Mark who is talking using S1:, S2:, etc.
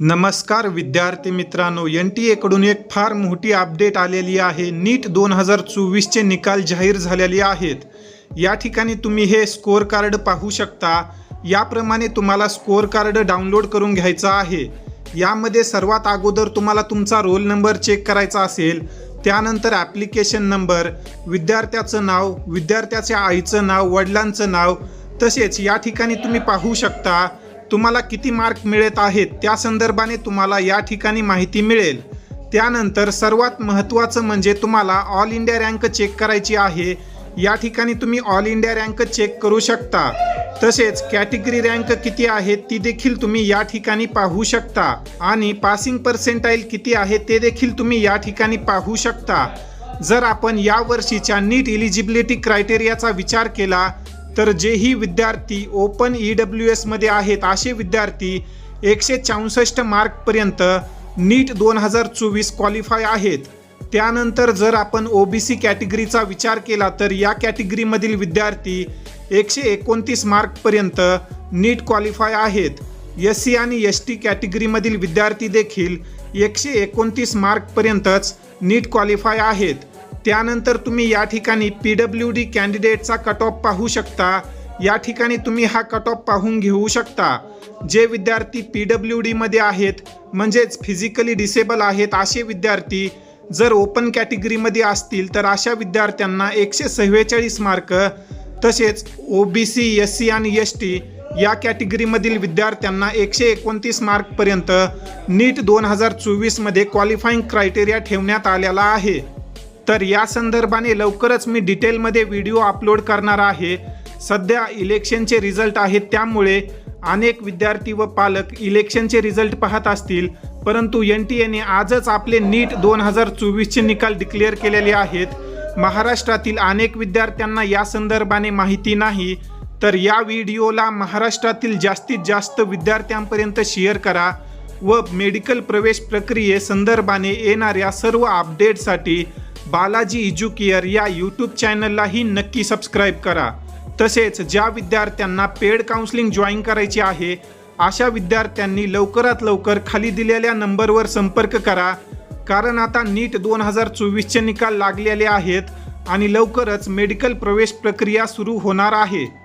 S1: नमस्कार विद्यार्थी मित्रांनो एन टी एकडून एक फार मोठी अपडेट आलेली आहे. नीट दोन हजार चोवीसचे निकाल जाहीर झालेले आहेत. या ठिकाणी तुम्ही हे स्कोअर कार्ड पाहू शकता. याप्रमाणे तुम्हाला स्कोअर कार्ड डाउनलोड करून घ्यायचं आहे. यामध्ये सर्वात अगोदर तुम्हाला तुमचा रोल नंबर चेक करायचा असेल. त्यानंतर ॲप्लिकेशन नंबर विद्यार्थ्याचं नाव विद्यार्थ्याच्या आईचं नाव वडिलांचं नाव तसेच या ठिकाणी तुम्ही पाहू शकता. तुम्हाला किती मार्क मिळत आहेत त्या संदर्भाने तुम्हाला या ठिकाणी माहिती मिळेल. त्यानंतर सर्वात महत्त्वाचं म्हणजे तुम्हाला ऑल इंडिया रँक चेक करायची आहे. या ठिकाणी तुम्ही ऑल इंडिया रँक चेक करू शकता. तसेच कॅटेगरी रँक किती आहे ती देखील तुम्ही या ठिकाणी पाहू शकता. आणि पासिंग पर्सेंटाईल किती आहे ते देखील तुम्ही या ठिकाणी पाहू शकता. जर आपण या वर्षीच्या नीट इलिजिबिलिटी क्रायटेरियाचा विचार केला तर जेही विद्यार्थी ओपन ई डब्ल्यू एसमध्ये आहेत असे विद्यार्थी एकशे चौसष्ट मार्कपर्यंत नीट दोन हजार चोवीस क्वालिफाय आहेत. त्यानंतर जर आपण ओ बी सी कॅटेगरीचा विचार केला तर या कॅटेगरीमधील विद्यार्थी एकशे एकोणतीस मार्कपर्यंत नीट क्वालिफाय आहेत. एस सी आणि एस टी कॅटेगरीमधील विद्यार्थी देखील एकशे एकोणतीस मार्कपर्यंतच नीट क्वालिफाय आहेत. त्यानंतर तुम्ही या ठिकाणी पी डब्ल्यू डी कॅन्डिडेटचा कट ऑफ पाहू शकता. या ठिकाणी तुम्ही हा कट ऑफ पाहून घेऊ शकता. जे विद्यार्थी पी डब्ल्यू डीमध्ये आहेत म्हणजेच फिजिकली डिसेबल आहेत असे विद्यार्थी जर ओपन कॅटेगरीमध्ये असतील तर अशा विद्यार्थ्यांना एकशे सव्वेचाळीस मार्क तसेच O B C S C आणि एस टी या कॅटेगरीमधील विद्यार्थ्यांना एकशे एकोणतीस मार्कपर्यंत नीट दोन हजार चोवीसमध्ये क्वालिफाईंग क्रायटेरिया ठेवण्यात आलेला आहे. तर या संदर्भाने लवकरच मी डिटेलमध्ये व्हिडिओ अपलोड करणार आहे. सध्या इलेक्शनचे रिझल्ट आहेत त्यामुळे अनेक विद्यार्थी व पालक इलेक्शनचे रिझल्ट पाहत असतील. परंतु एन टी एने आजच आपले नीट दोन हजार चोवीसचे निकाल डिक्लेअर केलेले आहेत. महाराष्ट्रातील अनेक विद्यार्थ्यांना या संदर्भाने माहिती नाही. तर या व्हिडिओला महाराष्ट्रातील जास्तीत जास्त विद्यार्थ्यांपर्यंत शेअर करा व मेडिकल प्रवेश प्रक्रियेसंदर्भाने येणाऱ्या सर्व अपडेटसाठी बालाजी इज्युकेअर या यूट्यूब चॅनललाही नक्की सबस्क्राईब करा. तसेच ज्या विद्यार्थ्यांना पेड काउन्सिलिंग जॉईन करायची आहे अशा विद्यार्थ्यांनी लवकरात लवकर खाली दिलेल्या नंबरवर संपर्क करा. कारण आता नीट दोन हजार चोवीसचे निकाल लागलेले आहेत आणि लवकरच मेडिकल प्रवेश प्रक्रिया सुरू होणार आहे.